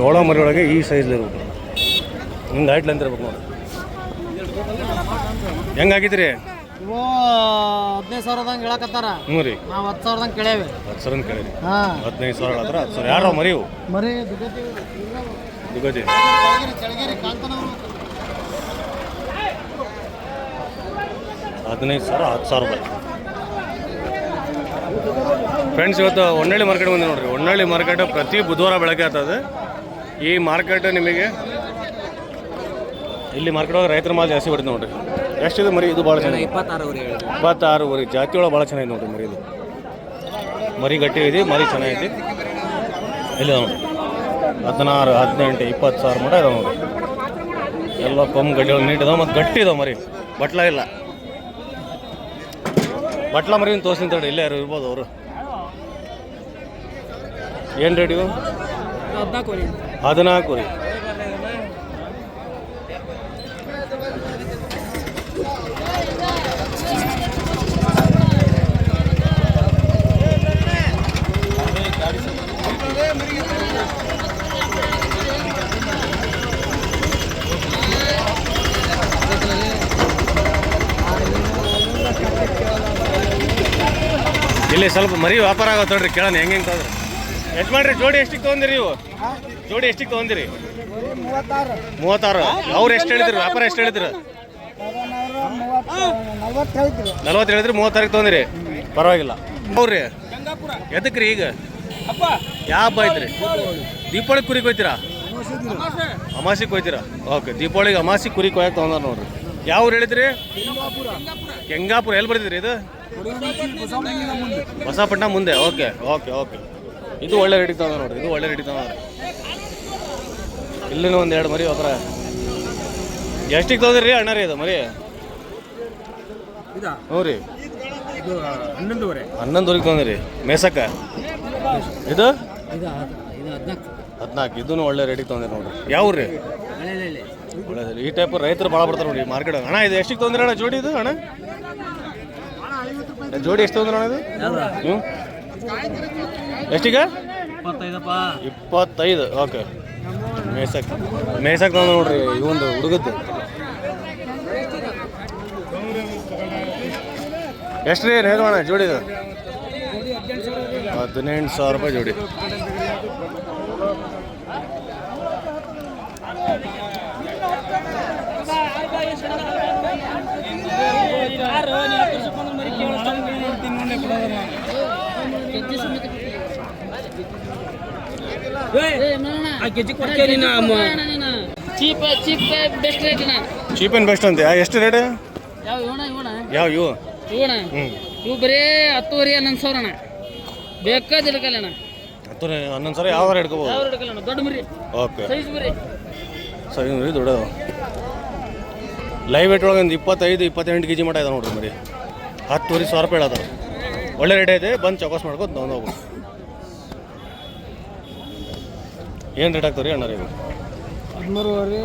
ಜೋಳ ಮರಿ ಒಳಗೆ ಈ ಸೈಜ್ ಇರ್ಬೇಕು. ಹಿಂಗೆ ಹೈಟ್ಲ್ ಅಂತ ಇರ್ಬೇಕು ನೋಡಿ. ಹೆಂಗೆ ಹಾಕಿದ್ರಿ ಇವು ಹದಿನೈದು ಸಾವಿರದಂಗೆ ಹೇಳಕತ್ತಾರ. ಹ್ಞೂ ರೀ. ನಾವು ಹತ್ತು ಸಾವಿರದಂಗೆ ಕೇಳೇವಿ. ಹತ್ತು ಸಾವಿರ ಕೇಳಿರಿ. ಹಾಂ. ಹದಿನೈದು ಸಾವಿರ ಹತ್ರ ಹತ್ತು ಸಾವಿರ. ಯಾರೋ ಮರಿ ಇವು ಮರಿ ದುಡ್ಡು ದುಗತಿ ಚಳಗಿರಿ ಹದಿನೈದು ಸಾವಿರ ಹತ್ತು ಸಾವಿರ ರೂಪಾಯಿ. ಫ್ರೆಂಡ್ಸ್ ಇವತ್ತು ಹೊನ್ನಳ್ಳಿ ಮಾರ್ಕೆಟ್ ಬಂದೆ ನೋಡ್ರಿ. ಹೊನ್ನಳ್ಳಿ ಮಾರ್ಕೆಟ್ ಪ್ರತಿ ಬುಧವಾರ ಬೆಳಗ್ಗೆ ಆಗ್ತದೆ ಈ ಮಾರ್ಕೆಟ್ ನಿಮಗೆ ಇಲ್ಲಿ ಮಾರ್ಕೆಟ್ ಒಳಗೆ ರೈತರ ಮಾಲ್ ಜಾಸ್ತಿ ಬಿಡ್ತು ನೋಡ್ರಿ. ಎಷ್ಟಿದೆ ಮರಿ? ಇದು ಭಾಳ ಚೆನ್ನಾಗಿ ಇಪ್ಪತ್ತಾರು ಊರಿ ಹೇಳಿ ಇಪ್ಪತ್ತಾರು ವರೆ ಜಾತಿ ಒಳಗೆ ಭಾಳ ಚೆನ್ನಾಗಿದೆ ನೋಡ್ರಿ ಮರಿ ಇದು. ಮರಿ ಗಟ್ಟಿ ಇದೆ ಮರಿ ಚೆನ್ನಾಗಿದೆ. ಇಲ್ಲ ನೋಡಿ ಹದಿನಾರು ಹದಿನೆಂಟು ಇಪ್ಪತ್ತು ಸಾವಿರ ಮಟ ಇದಾವೆ ನೋಡಿ ಎಲ್ಲ ಕೊಮ್ಮ ಗಡ್ಡಿ ಒಳಗೆ ನೀಟ್ ಇದಾವೆ ಮತ್ತು ಗಟ್ಟಿ ಇದಾವೆ ಮರಿ. ಬಟ್ಲ ಇಲ್ಲ. ಬಟ್ಲ ಮರಿ ತೋರಿಸ್ತೀನಿ ತಡಿ ಇಲ್ಲೇ ಯಾರು ಇರ್ಬೋದು ಅವರು. ಏನು ರೇಟ್ ಇವು? ಹದಿನಾಲ್ಕು ಹದಿನಾಲ್ಕು ರೀ ಇಲ್ಲಿ ಸ್ವಲ್ಪ ಮರಿ ವ್ಯಾಪಾರ ಆಗತ್ತೆ ನೋಡ್ರಿ, ಕೇಳೋಣ, ಹೆಂಗೆ ಹೆಂಗೆ ಎಷ್ಟು ಮಾಡ್ರಿ ಜೋಡಿ ಎಷ್ಟಿಗೆ ತಗೊಂದಿರಿ ನೀವು? ಜೋಡಿ ಎಷ್ಟಿಗೆ ತೊಗೊಂದಿರಿ ಮೂವತ್ತಾರು. ಅವ್ರು ಎಷ್ಟು ಹೇಳಿದ್ರು? ವ್ಯಾಪಾರ ಎಷ್ಟು ಹೇಳಿದ್ರು? ನಲ್ವತ್ತು ಹೇಳಿದ್ರು ಮೂವತ್ತಾರಿಗೆ ತೊಗೊಂದಿರಿ ಪರವಾಗಿಲ್ಲ. ಅವ್ರಿ ಎದಕ್ರಿ ರೀ ಈಗ? ಯಾವ ಹಬ್ಬ ಐತ್ರಿ? ದೀಪಾವಳಿ ಕುರಿ ಕೊಯ್ತೀರಾ ಅಮಾಸಿ ಕೊಯ್ತೀರಾ ಓಕೆ ದೀಪಾವಳಿಗೆ ಅಮಾಸಿ ಕುರಿ ಕೊಯ್ಯಕ್ಕೆ ತೊಗೊಂಡಾರ ನೋಡ್ರಿ. ಯಾವ ಊರು ಹೇಳಿದ್ರಿ? ಕೆಂಗಾಪುರ ಎಲ್ಲಿ ಬರ್ತಿದ್ರಿ ಇದು? ಹೊಸಪಟ್ಟಣ ಮುಂದೆ. Okay okay okay. ಇದು ಒಳ್ಳೆ ರೆಡಿ ತಗೊಂಡ್ರಿ ನೋಡ್ರಿ ಇದು ಒಳ್ಳೆ ರೆಡಿ ತಗೊಂಡ್ರಿ ಇಲ್ಲಿನೂ ಒಂದು ಎರಡು ಮರಿ ಹೋದ್ರ ಎಷ್ಟಿಗೆ ತೊಗೊಂಡ್ರಿ ಅಣ್ಣ ರೀ ಇದು ಮರಿ? ಹ್ಞೂ ರೀ. ಹನ್ನೊಂದುವರೆ ಹನ್ನೊಂದುವರೆಗೆ ತೊಗೊಂಡಿರಿ ಮೇಸಕ್ಕ? ಇದು? ಹದಿನಾಲ್ಕು ಇದೂ ಒಳ್ಳೆ ರೇಟಿಗೆ ತೊಗೊಂಡಿರಿ ನೋಡ್ರಿ. ಯಾವ ರೀ ಹಳೆಯಲ್ಲಿ ಒಳ್ಳೆ ಈ ಟೈಪ್ ರೈತರು ಭಾಳ ಬರ್ತಾರೆ ನೋಡಿ ಮಾರ್ಕೆಟ್ ಅಣ್ಣ ಇದು ಎಷ್ಟಿಗೆ ತೊಂದ್ರೆ ಅಣ್ಣ ಜೋಡಿ ಇದು ಅಣ್ಣ? ಜೋಡಿ ಎಷ್ಟು ತೊಂದ್ರೆ ಅಣ್ಣ ಇದು? ಹ್ಞೂ. ಎಷ್ಟಿಗೆ? ಇಪ್ಪತ್ತೈದಪ್ಪ. ಇಪ್ಪತ್ತೈದು. ಓಕೆ. ಮೇಸಕ್ ಮೇಸಕ್ ನೋಡ್ರಿ ಇವೊಂದು ಹುಡುಗದ್ದು. ಎಷ್ಟು ರೀ ಹೇಳೋಣ ಜೋಡಿ ಹದಿನೆಂಟು ಸಾವಿರ ರೂಪಾಯಿ ಜೋಡಿ. Cheap cheap best rate cheap and best ಅಂತ. ಎಷ್ಟು ರೇಟ್? ಯಾವ ಇವಣ ಇವಣ ಯಾವ ಇವು? ಇವಣ ಹ್ಞೂ ಇವು ಬರೀ ಹತ್ತುವರೆ ಹನ್ನೊಂದು ಸಾವಿರ ಅಣ್ಣ. ಬೇಕಾದ ಹಿಡ್ಕಲ್ಲ ಅಣ್ಣ? ಹತ್ತುವರೆ ಹನ್ನೊಂದು ಸಾವಿರ ಯಾವ ಹಿಡ್ಕೋಬೋದು ಯಾವ ಹಿಡ್ಕಲ್ಲ ದೊಡ್ಡ ಮರಿ. ಓಕೆ. ಸೈಜ್ ಮರಿ. ಸೈಜ್ ಮರಿ ದೊಡ್ಡದು. ಲೈವ್ ವೇಟ್ ಒಳಗೆ ಒಂದು ಇಪ್ಪತ್ತೈದು ಇಪ್ಪತ್ತೆಂಟು ಕೆ ಜಿ ಮಟ್ಟ ಇದೆ ನೋಡ್ರಿ ಮರಿ. ಹತ್ತುವರೆ ಸಾವಿರ ರೂಪಾಯಿ ಹೇಳ ಒಳ್ಳೆ ರೇಟ್ ಐತೆ. ಬಂದು ಚೌಕಾಸ್ ಮಾಡ್ಕೊಂಡು ತೊಗೊಂಡು ಹೋಗ್ಬೋದು ಏನು ರೇಟ್ ಆಗ್ತಾವೆ ರೀ ಅಣ್ಣ ರೀ ಹದಿಮೂರುವರೆ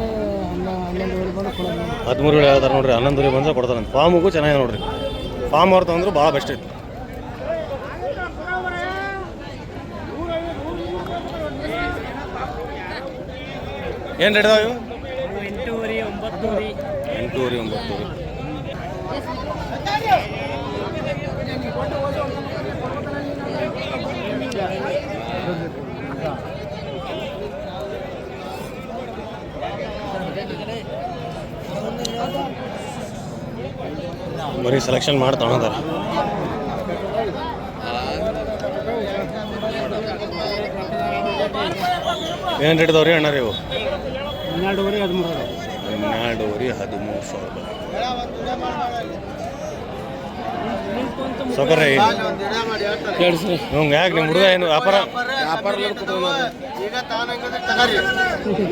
ಹನ್ನ ಹನ್ನೊಂದುವರೆ ಬಂದು ಕೊಡೋದು ಹದಿಮೂರು ವೇಳೆ ಹೇಳ್ತಾರೆ ನೋಡ್ರಿ ಹನ್ನೊಂದುವರೆ ಬಂದ್ರೆ ಕೊಡ್ತಾರೆ. ಫಾರ್ಮಿಗೂ ಚೆನ್ನಾಗಿದೆ ನೋಡ್ರಿ. ಫಾರ್ಮ್ ಅವ್ರು ಅಂದ್ರೆ ಭಾಳ ಬೆಸ್ಟ್ ಐತಿ. ಏನು ರೇಟ್ ಇದಾವೆ ಇವು? ಎಂಟೂವರೆ ಒಂಬತ್ತು ಎಂಟೂವರೆ ಒಂಬತ್ತೂವರೆ. ಬರೀ ಸೆಲೆಕ್ಷನ್ ಮಾಡಿ ತಗೊಂಡಾರ ಏನು ರೇಟ್ ಇದಾವ್ರಿ ಅಣ್ಣ ರೀ ಇವು ಹನ್ನೆರಡುವರೆ ಹದಿಮೂರು. ಹನ್ನೆರಡುವರೆ ಹದಿಮೂರು ಸಾವಿರ. ಸೌಕರ್ಯ ಹ್ಞೂ ಯಾಕೆ ನಿಮ್ಮ ಹುಡುಗ ಏನು ವ್ಯಾಪಾರ ಈಗ ತಗೊಂಡಂಗಿದ್ರೆ ತಗರಿ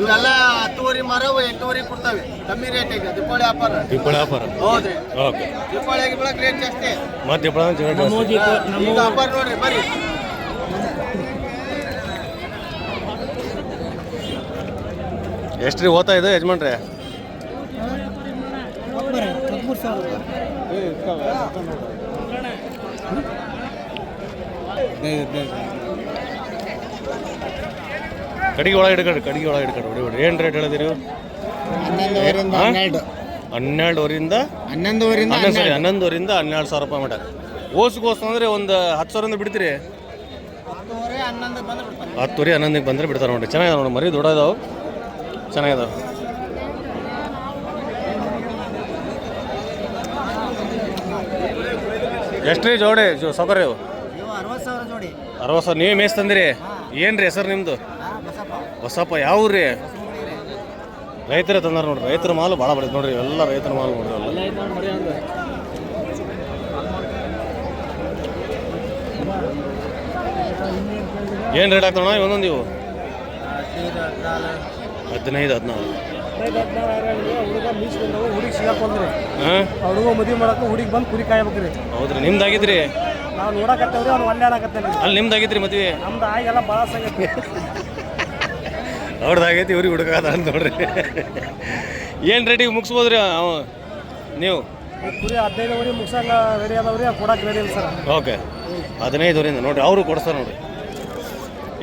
ಇವೆಲ್ಲ ಹತ್ತುವರೆ ಮಾರವು ಎಂಟೂವರೆ ಕೊಡ್ತಾವೆ. ಕಮ್ಮಿ ರೇಟಿಗೆ ದೀಪಾವಳಿ ವ್ಯಾಪಾರ. ದೀಪಾವಳಿ ವ್ಯಾಪಾರ? ಹೌದ್ರಿ. ಓಕೆ. ಬೆಳಗ್ಗೆ ರೇಟ್ ಜಾಸ್ತಿ. ಮತ್ತೆ ದೀಪಾವಳಿ ಜಾಸ್ತಿ. ಈಗ ವ್ಯಾಪಾರ ನೋಡ್ರಿ ಬರ್ರಿ. ಎಷ್ಟ್ರಿ ಓದ್ತಾ ಇದೆ ಯಜಮಾನ್ರೆ? ಸಾವಿರ ಕಡಿಗೆ ಒಳಗೆ ಹಿಡ್ಕೊಡ್ರಿ ಕಡಿಗೆ ಒಳಗೆ ಹಿಡ್ಕೊಡ್ರಿ ಹೊಡಿ ಹೊಡಿ. ಏನು ರೇಟ್ ಹೇಳಿದಿರಿ? ಹನ್ನೆರಡು. ಹನ್ನೆರಡುವರಿಂದ ಹನ್ನೊಂದುವರಿಂದ ಹನ್ನೊಂದು ಸರಿ ಹನ್ನೊಂದುವರಿಂದ ಹನ್ನೆರಡು ಸಾವಿರ ರೂಪಾಯಿ ಮಟ. ಓಸ್ಗೋಸ್ ಅಂದರೆ ಒಂದು ಹತ್ತು ಸಾವಿರದಿಂದ ಬಿಡ್ತೀರಿ? ಹತ್ತುವರೆ ಹನ್ನೊಂದಿಗೆ ಬಂದ್ರೆ ಬಿಡ್ತಾರೆ. ನೋಡಿ. ಚೆನ್ನಾಗಿದೆ ನೋಡಿ ಮರಿ ದೊಡ್ಡದಾವೆ. ಚೆನ್ನಾಗಿದಾವೆ ಎಷ್ಟು ರೀ ಜೋಡಿ ಸೌಕರ್ಯ ಅರವತ್ತು ಸಾವಿರ ನೀವೇ ಮೇಸ್ ತಂದಿರಿ? ಏನು ರೀ ಹೆಸರು ನಿಮ್ಮದು ಹೊಸಪ್ಪ ಯಾವ ಊರು ರೀ? ರೈತರ ತಂದಾರ ನೋಡ್ರಿ ರೈತರ ಮಾಲು ಭಾಳ ಬರ್ತೈತೆ ನೋಡ್ರಿ ಎಲ್ಲ ರೈತರ ಮಾಲು ನೋಡ್ರಿ ಎಲ್ಲ ಏನು ರೇಟ್ ಆಗ್ತಾವಣ ಒಂದೊಂದು ಇವು ಹದಿನೈದು ಹದಿನಾರು. ಹುಡುಗ ಸಿಗಾಕೊಂಡ್ರಿ ಹುಡುಗ ಮದುವೆ ಮಾಡಕ್ಕೆ ಹುಡುಗಿ ಬಂದು ಕುರಿ ಕಾಯ್ಬೇಕ್ರಿ ಹೌದ್ರಿ ನಿಮ್ದಾಗಿದ್ರಿ ನಾವು ನೋಡಕತ್ತೇವ್ರಿ ಅವ್ನು ಒಳ್ಳೆ ಅಲ್ಲಿ ನಿಮ್ದಾಗಿದ್ರಿ ಮದ್ವಿ? ಮದ್ವೆ ನಮ್ದು ಆಗೆಲ್ಲ ಭಾಳ ಸಂಗತಿ ಅವ್ರದ್ದು ಆಗೈತಿ ಇವ್ರಿಗೆ ಹುಡುಕಾದ ಅಂತ ನೋಡ್ರಿ. ಏನು ರೇಟಿಗೆ ಮುಗಿಸ್ಬೋದ್ರಿ ಅವ ನೀವು? ಕುರಿ ಹದಿನೈದುವರೆ ಮುಗಿಸಂಗ ರೆಡಿ ಅದಾವ್ರಿ ಕೊಡಕ್ಕೆ ರೆಡಿ ಇಲ್ಲ ಸರ್. ಓಕೆ ಹದಿನೈದುವರಿಂದ ನೋಡ್ರಿ ಅವರು ಕೊಡ್ತಾರೆ ನೋಡ್ರಿ.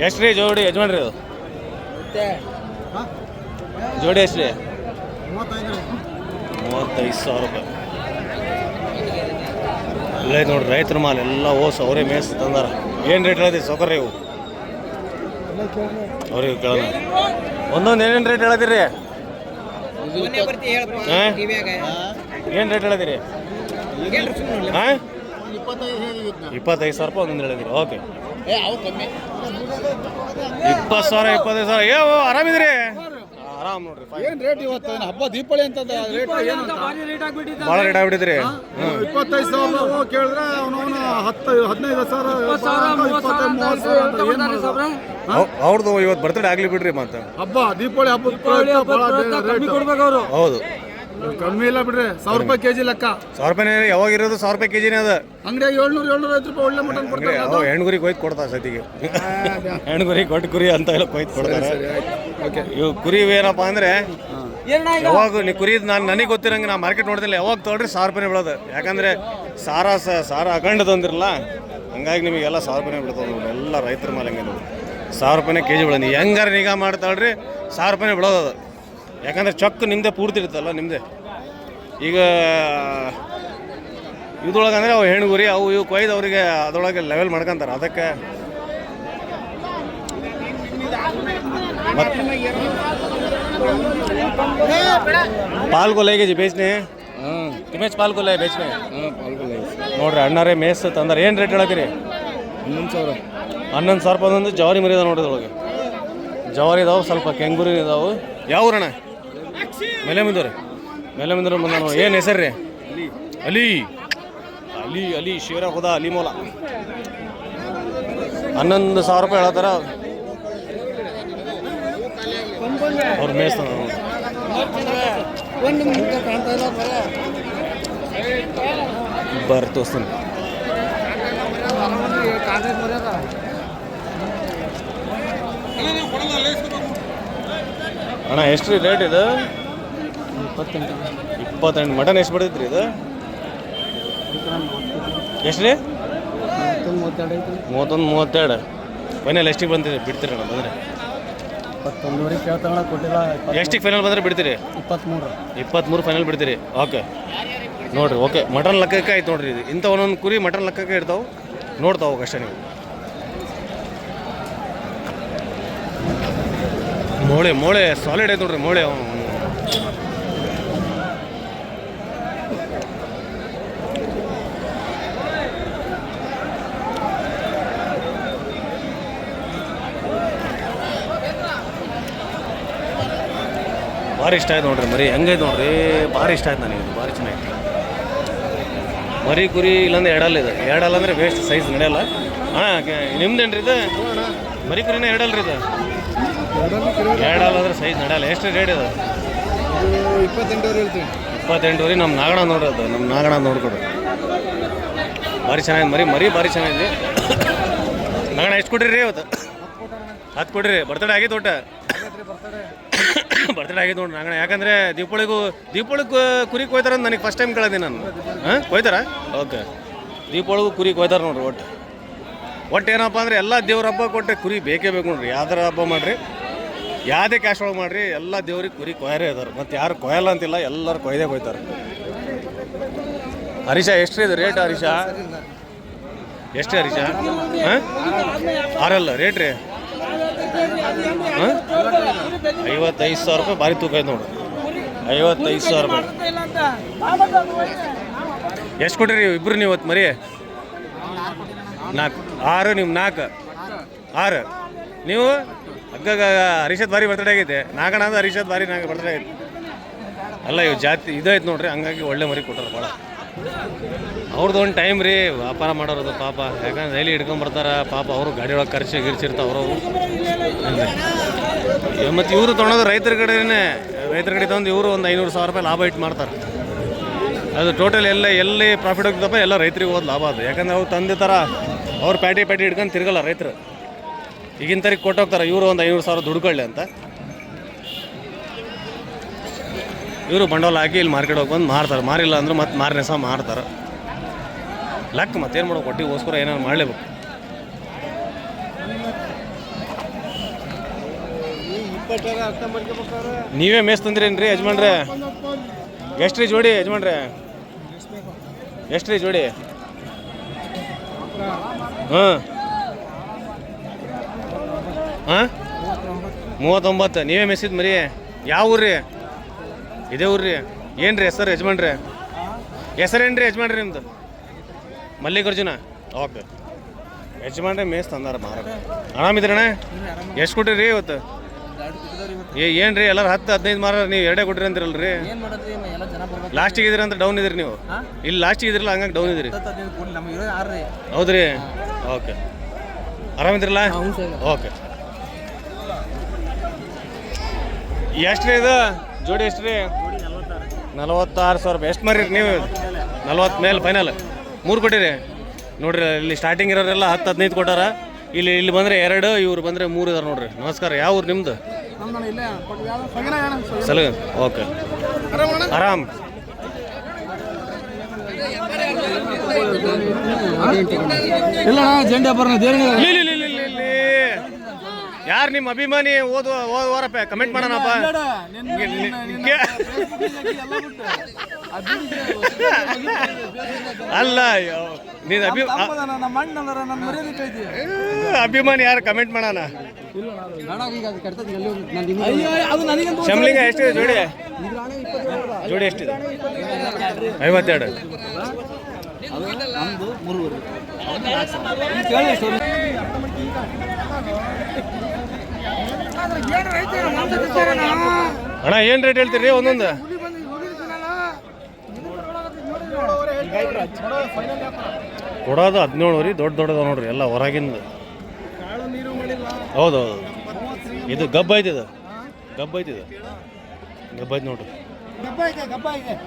ಎಷ್ಟು ರೀ ಜೋಡಿ ಯಜಮಾನ್ರಿ ಅದು? ಜೋಡಿ ಎಷ್ಟು ರೀ? ಮೂವತ್ತೈದು ಮೂವತ್ತೈದು ಸಾವಿರ ರೂಪಾಯಿ. ಅಲ್ಲೇ ನೋಡ್ರಿ ರೈತರ ಮಾಲ್ ಎಲ್ಲ ಓಸ್ ಅವರೇ ಮೇಸ್ ತಂದಾರ. ಏನು ರೇಟ್ ಹೇಳ್ತೀವಿ ಸೌಕರ್ಯ ಇವು? ಅವ್ರಿಗೆ ಕೇಳೋಣ ಒಂದೊಂದು ಏನೇನು ರೇಟ್ ಹೇಳದಿರಿ? ಹಾಂ? ಏನು ರೇಟ್ ಹೇಳದಿರಿ? ಹಾಂ? ಇಪ್ಪತ್ತೈದು ಸಾವಿರ ರೂಪಾಯಿ ಒಂದೊಂದು ಹೇಳಿದಿರಿ. ಓಕೆ ಇಪ್ಪತ್ತು ಸಾವಿರ ಇಪ್ಪತ್ತೈದು ಸಾವಿರ. ಏ ಓ ಆರಾಮಿದ್ರಿ? ಆರಾಮ್ ನೋಡ್ರಿ ಏನ್ ರೇಟ್ ಇವತ್ತು? ಹಬ್ಬ ದೀಪಾವಳಿ ಅಂತ ರೇಟ್ ಏನು? ಭಾಳ ರೇಟ್ ಆಗ್ಬಿಟ್ಟಿದ್ರಿ ಇಪ್ಪತ್ತೈದು ಸಾವಿರ ಕೇಳಿದ್ರೆ ಅವನವನ ಹತ್ತು ಹದಿನೈದು ಸಾವಿರ ಅವ್ರದ್ದು ಇವತ್ತು ಬರ್ತಡೇ ಆಗ್ಲಿ ಬಿಡ್ರಿ ಮತ್ತೆ. ಹಬ್ಬ ದೀಪಾವಳಿ ಹಬ್ಬ ಹೌದು. ಕಮ್ಮಿ ಇಲ್ಲ ಬಿಡ್ರಿ. ಸಾವಿರ ರೂಪಾಯಿ ಕೆಜಿ ಲೆಕ್ಕ. ಸಾವಿರ ರೂಪಾಯಿ ಯಾವಾಗ ಇರೋದು ಸಾವಿರ ರೂಪಾಯಿ ಕೆಜಿನೇ ಅದ. ಅಂಗಡಿಯಾಗ ಏಳ್ನೂರು ಏಳ್ನೂರ ಐವತ್ತು ರೂಪಾಯಿ ಒಳ್ಳೆ ಮಟನ್ ಕೊಡ್ತಾರೆ. ಹೆಣ್ಗುರಿ ಕೊಯ್ದು ಕೊಡ್ತಾರೆ ಸತಿಗೆ ಹೆಣ್ಗುರಿ ಕೊಟ್ಟು ಕುರಿ ಅಂತ ಎಲ್ಲ ಕೊಯ್ದು ಕೊಡ್ತಾರೆ. ಇವು ಕುರಿ ಏನಪ್ಪ ಅಂದ್ರೆ ಯಾವಾಗ ನೀವು ಕುರಿ ನಾನು ನನಗೆ ಗೊತ್ತಿರಂಗೆ ನಾ ಮಾರ್ಕೆಟ್ ನೋಡಿದಿಲ್ಲ ಯಾವಾಗ ತೊಗೊಳ್ರಿ ಸಾವಿರ ರೂಪಾಯಿ ಬೀಳೋದು. ಯಾಕಂದ್ರೆ ಸಾರ ಸ ಸಾರ ಅಖಂಡ ತಂದಿರಲ್ಲ ಹಂಗಾಗಿ ನಿಮಗೆಲ್ಲ ಸಾವಿರ ರೂಪಾಯಿ ಬೀಳ್ತದೆ ನೋಡಿ. ಎಲ್ಲ ರೈತರ ಮೇಲೆ ಹಂಗೆ ನೋಡಿ ಸಾವಿರ ರೂಪಾಯಿ ಕೆ ಜಿ ಬೀಳೋದು ಹೆಂಗಾರ ನಿಗಾ ಮಾಡ್ತಾಳ್ರಿ ಸಾವಿರ ರೂಪಾಯಿ ಬೀಳೋದು ಅದು. ಯಾಕಂದ್ರೆ ಚೊಕ್ಕ ನಿಮ್ಮದೇ ಪೂರ್ತಿ ಇರುತ್ತಲ್ಲ ನಿಮ್ಮದೇ ಈಗ ಇದ್ರೊಳಗೆ ಅಂದರೆ ಅವು ಹೆಣ್ಣುಗುರಿ ಅವು ಇವು ಕೊಯ್ದು ಅವರಿಗೆ ಅದರೊಳಗೆ ಲೆವೆಲ್ ಮಾಡ್ಕೊಂತಾರೆ. ಅದಕ್ಕೆ ಪಾಲ್ಗೊಲೆ ಹೇಗೆ ಬೇಸ್ನೆ ಹ್ಞೂ ತಿಮೇಶ್ ಕೊಲೆ ಬೇಸ್ನೆ ಹ್ಞೂ ನೋಡ್ರಿ ಅಣ್ಣಾರೇ ಮೇಸ್ ತಂದಾರೆ. ಏನು ರೇಟ್ ಹೇಳಕ್ರಿ ಹನ್ನೊಂದು ಸಾವಿರ. ಹನ್ನೊಂದು ಸಾವಿರ ರೂಪಾಯಿ ಜವಾರಿ ಮರಿ ನೋಡಿದ್ರೊಳಗೆ ಜವಾರಿ ಇದಾವೆ ಸ್ವಲ್ಪ ಕೆಂಗುರಿ ಇದಾವೆ ಯಾವ ಊರಣ್ಣ ಮೇಲೆ ಮುಂದವ್ರಿ ಮೇಲೆ ಮುಂದವ್ರು ಬಂದ ಏನು ಹೆಸರು ರೀ? ಅಲಿ. ಅಲಿ. ಅಲಿ ಶಿವರ ಹೋದ ಅಲಿ ಮೋಲ. ಹನ್ನೊಂದು ಸಾವಿರ ರೂಪಾಯಿ ಹೇಳತ್ತಾರ ಅವ್ರ ಮೇಯ್ಸ್ತಾನ ಬರ್ರಿ ತೋರಿಸ್ತೀನಿ. ಅಣ್ಣ ಎಷ್ಟು ರೀ ರೇಟ್ ಇದು? ಇಪ್ಪತ್ತೆಂಟು. ಇಪ್ಪತ್ತೆಂಟು ಮಟನ್ ಎಷ್ಟು ಬರ್ತೈತ್ರಿ ಇದು? ಎಷ್ಟು ರೀ ಮತ್ತೊಂದು ಮೂವತ್ತೆರಡು ಐತಿ ಮೂವತ್ತೊಂದು ಮೂವತ್ತೆರಡು. ಫೈನಲ್ ಎಷ್ಟಿಗೆ ಬಂದಿದೆ? ಬಿಡ್ತೀರಿ ಅಣ್ಣ ಬಂದರೆ. ಇಪ್ಪತ್ತೊಂದುವರೆ ಕೇಳ್ತಾಳ ಕೊಟ್ಟಿಲ್ಲ ಎಷ್ಟಿಗೆ ಫೈನಲ್ ಬಂದರೆ ಬಿಡ್ತೀರಿ? ಇಪ್ಪತ್ತ್ಮೂರು. ಇಪ್ಪತ್ತ್ಮೂರು ಫೈನಲ್ ಬಿಡ್ತೀರಿ. ಓಕೆ. ನೋಡಿರಿ ಓಕೆ. ಮಟನ್ ಲೆಕ್ಕಕ್ಕೆ ಆಯ್ತು ನೋಡ್ರಿ ಇದು. ಇಂಥ ಒಂದೊಂದು ಕುರಿ ಮಟನ್ ಲೆಕ್ಕಕ್ಕೆ ಇರ್ತಾವೆ. ನೋಡ್ತಾವೆ ಅಷ್ಟೇ ನೀವು. ಮೋಳೆ ಮೋಳೆ ಸಾಲಿಡ್ ಐತೆ ನೋಡ್ರಿ ಮೋಳೆ. ಅವ್ನು. ಭಾರಿ ಇಷ್ಟ ಆಯ್ತು ನೋಡ್ರಿ, ಮರಿ ಹೆಂಗೈತೆ ನೋಡ್ರಿ, ಭಾರಿ ಇಷ್ಟ ಆಯ್ತು ನನಗೆ ಭಾರಿ ಚೆನ್ನಾಗಿತ್ತು ಮರಿ ಕುರಿ ಇಲ್ಲಾಂದ್ರೆ ಎಡಲ್ ಇದು ಎಡಲ್ ಅಂದ್ರೆ ವೇಸ್ಟ್ ಸೈಜ್ ನಡೆಯಲ್ಲ. ಹಾಂ ನಿಮ್ದೇನ್ರಿ ಇದು? ಮರಿ ಕುರಿನ ಎಡಲ್ ರೀ ಇದು? ಎಡಲ್ ಅಂದ್ರೆ ಸೈಜ್ ನಡೆಯಲ್ಲ, ಎಷ್ಟು ರೇಟ್ ಇದೆ? ಇಪ್ಪತ್ತೆಂಟುವರೆ ನಮ್ಮ ನಾಗಣ ನೋಡ್ರಿ ಅದು ನಮ್ಮ ನಾಗಣ ನೋಡ್ಕೊಡ್ರಿ ಭಾರಿ ಚೆನ್ನಾಗಿದೆ ಮರಿ ಮರಿ ಭಾರಿ ಚೆನ್ನಾಗಿದೆ. ನಾಗಣ ಎಷ್ಟು ಕೊಡ್ರಿ ರೀ ಇವತ್ತು? ಹತ್ತು ಕೊಡ್ರಿ ಬರ್ತಡೇ ಆಗೈತೆ ಒಟ್ಟು ಬರ್ತಡೇ ಆಗೈತೆ ನೋಡಿ ನಾಗಣ್ಣ. ಯಾಕಂದ್ರೆ ದೀಪಾವಳಿಗೂ, ದೀಪಾವಳಿಗೆ ಕುರಿ ಕೊಯ್ತಾರ ಅಂತ ನನಗೆ ಫಸ್ಟ್ ಟೈಮ್ ಕೇಳಿದೆ ನಾನು ಹಾಂ? ಕೊಯ್ತಾರ? ಓಕೆ. ದೀಪಾವಳಿಗೂ ಕುರಿ ಕೊಯ್ತಾರೆ ನೋಡ್ರಿ ಒಟ್ಟು. ಒಟ್ಟು ಏನಪ್ಪ ಅಂದರೆ ಎಲ್ಲ ದೇವ್ರ ಹಬ್ಬ ಕೊಟ್ಟರೆ ಕುರಿ ಬೇಕೇ ಬೇಕು ನೋಡ್ರಿ. ಯಾವ್ದಾರ ಹಬ್ಬ ಮಾಡಿರಿ. ಯಾವುದೇ ಕ್ಯಾಶ್ ಒಳಗೆ ಮಾಡಿರಿ, ಎಲ್ಲ ದೇವ್ರಿಗೆ ಕುರಿ ಕೊಯ್ಯರೇ ಇದಾರೆ ಮತ್ತು ಯಾರು ಕೊಯ್ಯಲ್ಲ ಅಂತಿಲ್ಲ, ಎಲ್ಲರೂ ಕೊಯ್ದೇ ಕೊಯ್ತಾರೆ. ಹರೀಶ, ಎಷ್ಟು ಇದು ರೇಟ್ ಹರೀಶ? ಎಷ್ಟು ಹರೀಶ? ಹಾಂ? ಆರಲ್ಲ ರೇಟ್ ರೀ? ಐವತ್ತೈದು ಸಾವಿರ ರೂಪಾಯಿ ಭಾರಿ ತೂಕ ಐತೆ ನೋಡು. ಐವತ್ತೈದು ಸಾವಿರ ರೂಪಾಯಿ. ಎಷ್ಟು ಕೊಟ್ಟಿರಿ ಇಬ್ರು ನೀವು ಇವತ್ತು ಮರಿ? ನಾಲ್ಕು. ಆರು ನಿಮ್ಮ ನಾಲ್ಕು. ಆರು. ನೀವು? ಅಗ್ಗ ಹರೀಶದ್ ಭಾರಿ ಬರ್ತಡೇ ಆಗೈತೆ. ನಾಗಣ ಅಂದ್ರೆ ಹರೀಶದ್ ಭಾರಿ ನಾಗ ಬರ್ತಡೇ ಆಗೈತೆ. ಅಲ್ಲ, ಇವು ಜಾತಿ ಇದಾಯ್ತು ನೋಡ್ರಿ, ಹಂಗಾಗಿ ಒಳ್ಳೆ ಮರಿ ಕೊಟ್ಟರು ಭಾಳ. ಅವ್ರದ್ದು ಒಂದು ಟೈಮ್ ರೀ, ವ್ಯಾಪಾರ ಮಾಡೋರದು ಪಾಪ. ಯಾಕಂದ್ರೆ ಡೈಲಿ ಹಿಡ್ಕೊಂಬರ್ತಾರೆ ಪಾಪ ಅವರು ಗಾಡಿ ಖರ್ಚು ಗಿರ್ಚಿರ್ತಾವ ಅವರು. ಮತ್ತು ಇವರು ತೊಗೊಳೋದು ರೈತರ ಕಡೆನೇ, ರೈತರ ಕಡೆ ತಂದು ಇವರು ಒಂದು ಐನೂರು ಸಾವಿರ ರೂಪಾಯಿ ಲಾಭ ಇಟ್ಟು ಮಾಡ್ತಾರೆ. ಅದು ಟೋಟಲ್ ಎಲ್ಲ ಎಲ್ಲಿ ಪ್ರಾಫಿಟ್ ಹೋಗ್ತಪ್ಪ ಎಲ್ಲ ರೈತರಿಗೆ ಹೋದ್ ಲಾಭ ಅದು. ಯಾಕಂದ್ರೆ ಅವ್ರು ತರ, ಅವ್ರು ಪ್ಯಾಟಿ ಪ್ಯಾಟಿ ಹಿಡ್ಕೊಂಡು ತಿರ್ಗಲ್ಲ ರೈತರು. ಈಗಿನ ತರಿಗೆ ಕೊಟ್ಟೋಗ್ತಾರೆ ಇವರು ಒಂದು ಐನೂರು ಸಾವಿರ ದುಡ್ಕೊಳ್ಳಿ ಅಂತ. ಇವರು ಬಂಡವಾಳ ಹಾಕಿ ಇಲ್ಲಿ ಮಾರ್ಕೆಟ್ ಹೋಗಿ ಬಂದು ಮಾರ್ತಾರೆ. ಮಾರಿಲ್ಲ ಅಂದ್ರೆ ಮತ್ತೆ ಮಾರನೇ ಸಹ ಮಾರ್ತಾರೆ. ಲೆಕ್ಕ ಮತ್ತೇನು ಮಾಡೋ ಕೊಟ್ಟಿಗೋಸ್ಕರ ಏನಾದ್ರು ಮಾಡಲೇಬೇಕು. ನೀವೇ ಮೇಸ್ ತಂದ್ರೇನ್ರಿ ಯಜಮಾನ್ರೆ? ಎಷ್ಟು ರೀ ಜೋಡಿ ಯಜಮಾನ್ರೆ? ಎಷ್ಟು ರೀ ಜೋಡಿ? ಹಾಂ ಹಾಂ? ಮೂವತ್ತೊಂಬತ್ತು. ನೀವೇ ಮೆಸಿದ್ ಮರಿ? ಯಾವ ಊರ್ರಿ? ಇದೇ ಊರ್ರಿ? ಏನು ರೀ ಹೆಸರು ಯಜಮಾನ್ರೆ? ಹೆಸರೇನು ರೀ ಯಜಮಾನ್ರಿ ನಿಮ್ದು? ಮಲ್ಲಿಕಾರ್ಜುನ? ಓಕೆ. ಯಜಮಾನ್ರೆ ಮೇಸ್ ತಂದಾರ ಮಾರ ಆರಾಮಿದ್ರಣ್ಣ ಎಷ್ಟು ಕೊಟ್ಟಿರಿ ಇವತ್ತು? ಏ ಏನು ರೀ ಎಲ್ಲರೂ ಹತ್ತು ಹದಿನೈದು ಮಾರ ನೀವು ಎರಡೇ ಕೊಟ್ಟಿರಿ ಅಂತಿರಲ್ಲ ರೀ ಲಾಸ್ಟಿಗೆ ಇದ್ರಿ ಅಂತ ಡೌನ್ ಇದ್ರಿ ನೀವು? ಇಲ್ಲಿ ಲಾಸ್ಟಿಗೆ ಇದ್ರಲ್ಲ ಹಂಗಾಗಿ ಡೌನ್ ಇದ್ರಿ ನಮಗೆ ಇರೋದು ಆರು ರೀ ಹೌದ್ರಿ ಓಕೆ. ಆರಾಮಿದ್ರಲ್ಲ ಓಕೆ. ಎಷ್ಟು ರೀ ಇದು? ಜೋಡಿ ಎಷ್ಟು ರೀ ನಲವತ್ತಾರು ಸಾವಿರ ರೂಪಾಯಿ. ಎಷ್ಟು ಮರಿ ನೀವು? ನಲ್ವತ್ತು ಮೇಲೆ ಫೈನಲ್ ಮೂರು ಕೊಟ್ಟಿರಿ ನೋಡ್ರಿ ಇಲ್ಲಿ ಸ್ಟಾರ್ಟಿಂಗ್ ಇರೋರೆಲ್ಲ ಹತ್ತು ಹದಿನೈದು ಕೊಟ್ಟಾರ ಇಲ್ಲಿ ಇಲ್ಲಿ ಬಂದರೆ ಎರಡು ಇವ್ರು ಬಂದರೆ ಮೂರು ಇದಾರೆ ನೋಡ್ರಿ ನಮಸ್ಕಾರ ಯಾವ ಊರು ನಿಮ್ಮದು ಸಲ ಓಕೆ ಆರಾಮ್ ಇಲ್ಲ ನಿಮ್ ಯಾರು ನಿಮ್ಮ ಅಭಿಮಾನಿ ಓದುವ ಓದ್ ವಾರಪ್ಪ ಕಮೆಂಟ್ ಮಾಡೋಣಪ್ಪ ಅಲ್ಲ ನೀನ್ ಅಭಿ ಅಭಿಮಾನಿ ಯಾರು ಕಮೆಂಟ್ ಮಾಡೋಣ? ಶಮ್ಲಿಂಗ ಎಷ್ಟಿದೆ ಜೋಡಿ? ಜೋಡಿ ಎಷ್ಟಿದೆ? ಐವತ್ತೆರಡು. ಅಣ್ಣ ಏನು ರೇಟ್ ಹೇಳ್ತೀರಿ ಒಂದೊಂದು? ಕೊಡೋದು ಹದಿನೇಳು ರೀ ದೊಡ್ಡ ದೊಡ್ಡದ ನೋಡ್ರಿ ಎಲ್ಲ ಹೊರಗಿಂದ. ಹೌದು ಹೌದು ಇದು ಗಬ್ಬ ಐತಿ ಇದು. ಗಬ್ಬ ಐತಿ ಇದು. ಗಬ್ಬ ಐತಿ ನೋಡ್ರಿ.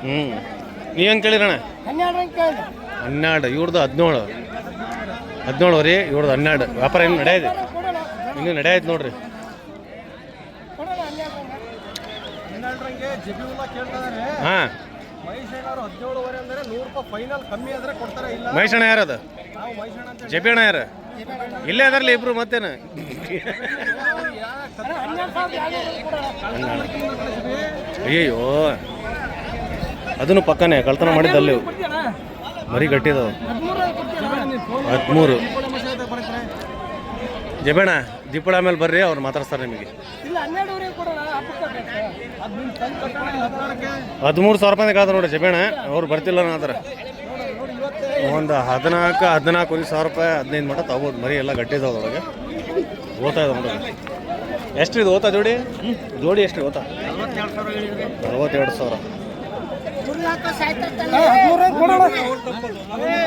ಹ್ಞೂ ನೀ ಹೆಂಗೆ ಕೇಳಿರಣ್ಣ ಹನ್ನೆರಡು ಇವ್ರದ್ದು ಹದಿನೇಳು. ಹದಿನೇಳು ರೀ ಇವ್ರದ್ದು ಹನ್ನೆರಡು. ವ್ಯಾಪಾರ ಏನು ನಡೆಯದೆ ಇನ್ನು ನಡೆಯೈತೆ ನೋಡ್ರಿ. ಹಾಂ. ಮಹೇಶಣ್ಣ ಯಾರದು ನಾವು ಯಾರ? ಇಲ್ಲೇ ಅದರಲ್ಲಿ ಇಬ್ರು ಮತ್ತೇನು? ಅಯ್ಯಯ್ಯೋ. ಅದನ್ನು ಪಕ್ಕನೇ ಕಳ್ತನ ಮಾಡಿದ್ದಲ್ಲಿ. ಮರಿ ಗಟ್ಟಿದವು. ಹದಿಮೂರು. ಜಬೇಣ ದೀಪಳ ಮೇಲೆ ಬರ್ರಿ ಅವ್ರು ಮಾತಾಡ್ತಾರೆ ನಿಮಗೆ. ಹದಿಮೂರು ಸಾವಿರ ರೂಪಾಯಿ ಕಾದ ನೋಡಿ ಜಬೇಣ ಅವ್ರು ಬರ್ತಿಲ್ಲ ಅನ್ನೋದ್ರ ಒಂದು ಹದಿನಾಲ್ಕು ಹದಿನಾಲ್ಕು ಒಂದು ಸಾವಿರ ರೂಪಾಯಿ ಹದಿನೈದು ಮಟ್ಟ ತಗೋಬೋದು ಮರಿ ಎಲ್ಲ ಗಟ್ಟಿದಾವ ಅದ್ರೊಳಗೆ. ಓದ್ತಾ ಇದೆ ನೋಡಿ ಎಷ್ಟು ಇದು ಓದ್ತಾ ಜೋಡಿ? ಜೋಡಿ ಎಷ್ಟು ಓದ್ತಾ? ಅರವತ್ತೆರಡು ಸಾವಿರ.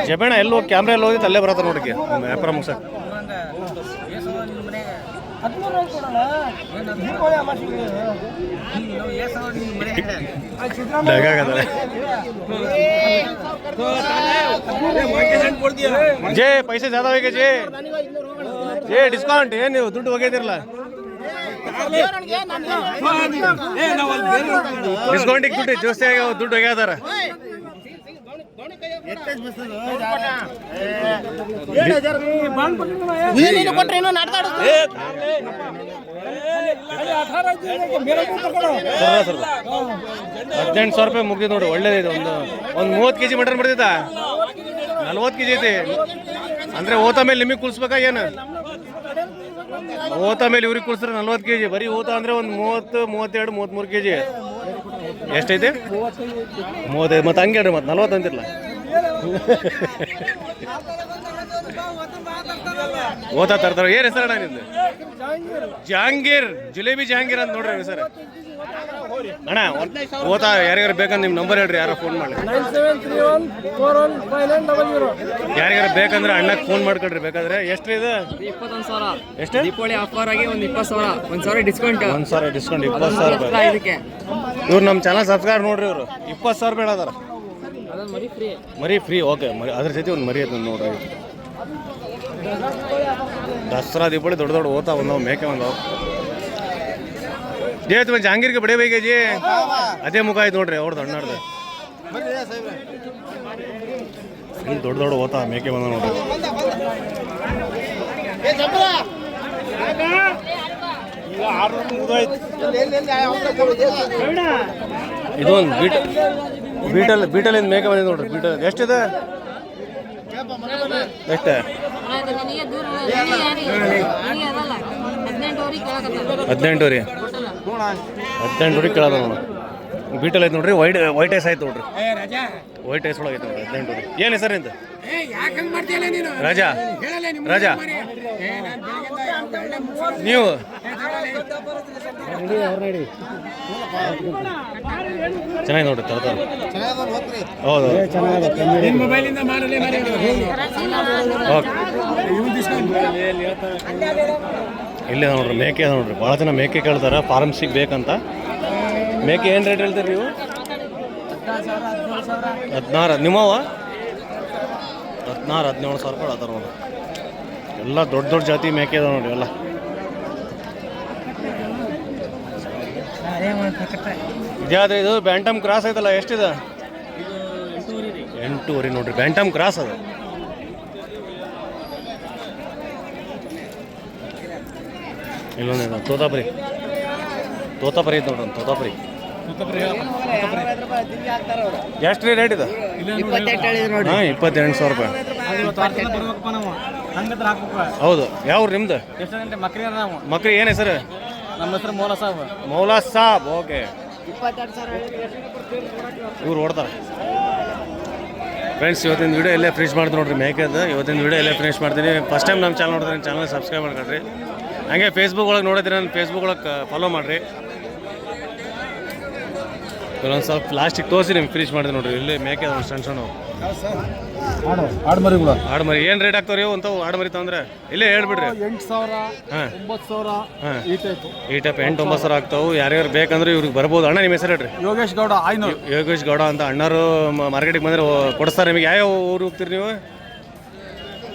ಜಬೇಣ ಎಲ್ಲಿ ಹೋಗಿ ಕ್ಯಾಮ್ರಾ ಎಲ್ಲಿ ಹೋಗಿತ್ತು ಅಲ್ಲೇ ಬರತ್ತ ನೋಡಿಕೆ ಜೇ ಪೈಸೆ ಜಾದ ಹೋಗಿ ಜೇ? ಜೇ ಡಿಸ್ಕೌಂಟ್ ಏನು ನೀವು ದುಡ್ಡು ಹೋಗಿದಿರಲ್ಲ ಡಿಸ್ಕೌಂಟಿಗೆ ದುಡ್ಡು ಜೋಸ್ತಿ ದುಡ್ಡು ಹೋಗ್ಯಾದಾರ ಹದಿನೆಂಟು ಸಾವಿರ ರೂಪಾಯಿ ಮುಗಿದ್ ನೋಡಿ ಒಳ್ಳೇದಿದೆ ಒಂದು. ಒಂದು ಮೂವತ್ತು ಕೆಜಿ ಮಟನ್ ಬಿಡ್ತೈತ ನಲ್ವತ್ತು ಕೆ ಜಿ ಐತಿ. ಅಂದ್ರೆ ಓತ ಮೇಲೆ ನಿಮಗೆ ಕುಲ್ಸ್ಬೇಕಾ ಏನು? ಓತ ಮೇಲೆ ಇವ್ರಿಗೆ ಕುಲ್ಸ್ರೆ ನಲ್ವತ್ತು ಕೆ ಜಿ ಬರೀ ಓತ ಅಂದ್ರೆ ಒಂದು ಮೂವತ್ತು, ಮೂವತ್ತೆರಡು ಮೂವತ್ತ್ಮೂರು ಕೆ ಜಿ ಎಷ್ಟೈತಿ? ಮೂವತ್ತೈದು. ಮತ್ತೆ ಹಂಗೆ ಹೇಳ್ರಿ ಮತ್ತೆ ನಲ್ವತ್ತು ಅಂತಿರಲ್ಲ ತರ್ತಾರ. ಏನು ಹೆಸರಣ್ಣ ನಿಂದು? ಜಹಾಂಗೀರ್. ಜುಲೇಬಿ ಜಹಾಂಗೀರ್ ಅಂತ ನೋಡ್ರಿ ಸರ್ ಅಣ್ಣ ಓದಾ ಓತಾ ಯಾರ್ಯಾರು ಬೇಕಂತ ನಿಮ್ಮ ನಂಬರ್ ಹೇಳ್ರಿ ಯಾರೋ ಫೋನ್ ಮಾಡಿ ಯಾರ್ಯಾರು ಬೇಕಂದ್ರೆ ಅಣ್ಣಕ್ಕೆ ಫೋನ್ ಮಾಡ್ಕೊಳ್ರಿ ಬೇಕಾದ್ರೆ. ಎಷ್ಟು ಇದು? ಇಪ್ಪತ್ತೊಂದು ಸಾವಿರ. ಎಷ್ಟು ದೀಪಾವಳಿ ಆಫರ್ ಆಗಿ ಒಂದು ಇಪ್ಪತ್ತು ಸಾವಿರ. ಒಂದು ಸಾವಿರ ಡಿಸ್ಕೌಂಟ್ ಒಂದು ಸಾವಿರ ಡಿಸ್ಕೌಂಟ್ ಇಪ್ಪತ್ತು ಸಾವಿರ ಇದಕ್ಕೆ. ಇವ್ರು ನಮ್ಮ ಚಾನಲ್ ಸಬ್ಸ್ಕ್ರೈಬ್ ನೋಡ್ರಿ ಇವರು. ಇಪ್ಪತ್ತು ಸಾವಿರ ಬೇಡ ಅದರ ಮರಿ ಫ್ರೀ ಮರಿ ಫ್ರೀ ಓಕೆ ಮರಿ ಅದ್ರ ಜೊತೆ ಒಂದು ಮರಿ ಐತೆ ನೋಡ್ರಿ. ದಸರಾ, ದೀಪಾವಳಿ ದೊಡ್ಡ ದೊಡ್ಡ ಓತಾ ಬಂದವು ಮೇಕೆ ಬಂದವು ಜೇ ತುಂಬ ಜಹಾಂಗೀರ್ಗೆ ಬಡೇ ಬೈಗೆ ಜಿ. ಅದೇ ಮುಖ ಆಯ್ತು ನೋಡ್ರಿ ಅವ್ರದ್ದು ಅಣ್ಣಾರ್ದು. ದೊಡ್ಡ ದೊಡ್ಡ ಓತಾ ಮೇಕೆ ಬಂದ ನೋಡ್ರಿ. ಇದೊಂದು ಒಂದು ಬೀಟ್, ಬೀಟಲ್, ಬೀಟಲಿಂದ ಮೇಕೆ ಬಂದಿದೆ ನೋಡ್ರಿ, ಬೀಟಲ್. ಎಷ್ಟಿದೆ? ಎಷ್ಟು? ಹದಿನೆಂಟು ರೀ ಹದಿನೆಂಟು ರೀ ಕೇಳೋದು ನೋಡು. ಬೀಟಲ್ ಐತೆ ನೋಡ್ರಿ ವೈಟ್ ವೈಟ್ ಐಸ್ ಆಯ್ತು ನೋಡ್ರಿ. ವೈಟ್ ಐಸ್ ಒಳಗೆ ಐತೆ ನೋಡ್ರಿ ಹದಿನೆಂಟು ರೀ ಏನು ಹೆಸರು ರಜಾ. ರಾಜಾ. ರಾಜಾ ನೀವು? ಚೆನ್ನಾಗಿ ನೋಡ್ರಿ ತರ ಹೌದು. ಓಕೆ. ಇಲ್ಲೇ ನೋಡ್ರಿ ಮೇಕೆ ನೋಡ್ರಿ. ಭಾಳ ಜನ ಮೇಕೆ ಕೇಳ್ತಾರೆ ಫಾರ್ಮ್ಸಿಗೆ ಬೇಕಂತ ಮೇಕೆ ಏನು ರೇಟ್ ಹೇಳ್ತೀರಿ ನೀವು? ಹದಿನಾರು ನಿಮ್ಮವ ಹದಿನಾರು, ಹದಿನೇಳು ಸಾವಿರ ರೂಪಾಯಿ ಅದಾರ ನೋಡಿ ಎಲ್ಲ ದೊಡ್ಡ ದೊಡ್ಡ ಜಾತಿ ಮೇಕೆ ಅದಾವ ನೋಡಿ ಎಲ್ಲ. ಇದ್ಯಾದ್ರೆ ಇದು ಬ್ಯಾಂಟಮ್ ಕ್ರಾಸ್ ಐತಲ್ಲ, ಎಷ್ಟಿದೆ? ಎಂಟೂವರೆ ನೋಡ್ರಿ ಬ್ಯಾಂಟಮ್ ಕ್ರಾಸ್ ಅದು. ಇಲ್ಲೊಂದು ತೋತಾಪುರಿ. ತೋತಾಪುರಿ ಐತೆ ನೋಡ್ರಿ ತೋತಾಪರಿ ತೋತಾಪುರಿ. ಎಷ್ಟು ರೀ ರೇಟ್ ಇದು ಹಾಂ ಇಪ್ಪತ್ತೆಂಟು ಸಾವಿರ ರೂಪಾಯಿ. ಹೌದು. ಯಾವ ನಿಮ್ದು? ಮಕ್ರಿ ಏನು ಹೆಸರು? ನಮ್ಮ ಹೆಸರು ಮೌಲಾ ಸಾಬ್. ಮೌಲಾ ಸಾಬ್ ಓಕೆ. ಇವ್ರು ಓಡ್ತಾರೆ. ಫ್ರೆಂಡ್ಸ್ ಇವತ್ತಿನ ವಿಡಿಯೋ ಎಲ್ಲೇ ಫಿನಿಶ್ ಮಾಡ್ತೀನಿ ನೋಡ್ರಿ ಮೇಕದ್ದು ಇವತ್ತಿನ ವಿಡಿಯೋ ಇಲ್ಲೇ ಫಿನಿಶ್ ಮಾಡ್ತೀನಿ. ಫಸ್ಟ್ ಟೈಮ್ ನಮ್ಮ ಚಾನಲ್ ನೋಡಿದ್ರೆ ಚಾನಲ್ ಸಬ್ಸ್ಕ್ರೈಬ್ ಮಾಡ್ಕೊಳ್ರಿ. ಹಂಗೆ ಫೇಸ್ಬುಕ್ ಒಳಗೆ ನೋಡಿದ್ರೆ ನನ್ನ ಫೇಸ್ಬುಕ್ ಒಳಗೆ ಫಾಲೋ ಮಾಡಿರಿ. ಕೆಲವೊಂದು ಸ್ವಲ್ಪ ಪ್ಲಾಸ್ಟಿಕ್ ತೋರಿಸಿ ನಿಮ್ಗೆ ಫಿನಿಶ್ ಮಾಡಿದೆ ನೋಡ್ರಿ. ಇಲ್ಲಿ ಮೇಕೆ ಅದಾವ ಸಣ್ಣ ಸಣ್ಣ ಆಡು ಮರಿಗಳು ಆಡು ಮರಿ ಏನು ರೇಟ್ ಆಗ್ತಾವ್ರಿ ಇವು ಆಡ್ಮರಿ ಆಡು ಮರಿ ತಂದ್ರೆ ಇಲ್ಲೇ ಹೇಳ್ಬಿಡ್ರಿ. ಎಂಟು ಸಾವಿರ ಹಾಂ. ಒಂಬತ್ತು ಸಾವಿರ ಹಾಂ. ಈ ಟೈಪ್ ಈ ಟೈಪ್ ಎಂಟು ಒಂಬತ್ತು ಸಾವಿರ ಆಗ್ತಾವು. ಯಾರ್ಯಾರು ಬೇಕಂದ್ರೆ ಇವ್ರಿಗೆ ಬರ್ಬೋದು. ಅಣ್ಣ ನಿಮ್ಮ ಹೆಸರು ಹೇಳ್ರಿ. ಯೋಗೇಶ್ ಗೌಡ ಐನೂರು. ಯೋಗೇಶ್ ಗೌಡ ಅಂತ ಅಣ್ಣರು ಮಾರ್ಕೆಟಿಗೆ ಬಂದರೆ ಕೊಡಿಸ್ತಾರೆ ನಿಮಗೆ. ಯಾವ ಊರು ಹೋಗ್ತೀರಿ ನೀವು?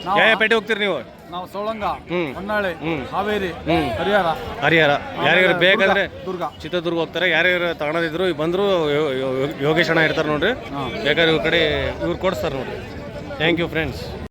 ಯಾವ ಯಾವ ಪೇಟೆ ಹೋಗ್ತೀರಿ ನೀವು? ನಾವು ಸೋಳಂಗ ಹ್ಮ್. ಹೊನ್ನಾಳಿ ಹ್ಮ್. ಹಾವೇರಿ ಹ್ಮ್. ಹರಿಹರ ಹರಿಹರ ಯಾರ್ಯಾರು ಬೇಕಂದ್ರೆ ದುರ್ಗ. ಚಿತ್ರದುರ್ಗ ಹೋಗ್ತಾರೆ. ಯಾರ್ಯಾರು ತಗೊಳೋದಿದ್ರು ಬಂದ್ರು ಯೋಗೇಶ್ ಅಣ್ಣ ಇರ್ತಾರೆ ನೋಡ್ರಿ. ಬೇಕಾದ್ರೆ ಇವ್ರ ಕಡೆ ಇವ್ರು ಕೊಡಿಸ್ತಾರೆ ನೋಡ್ರಿ. Thank you friends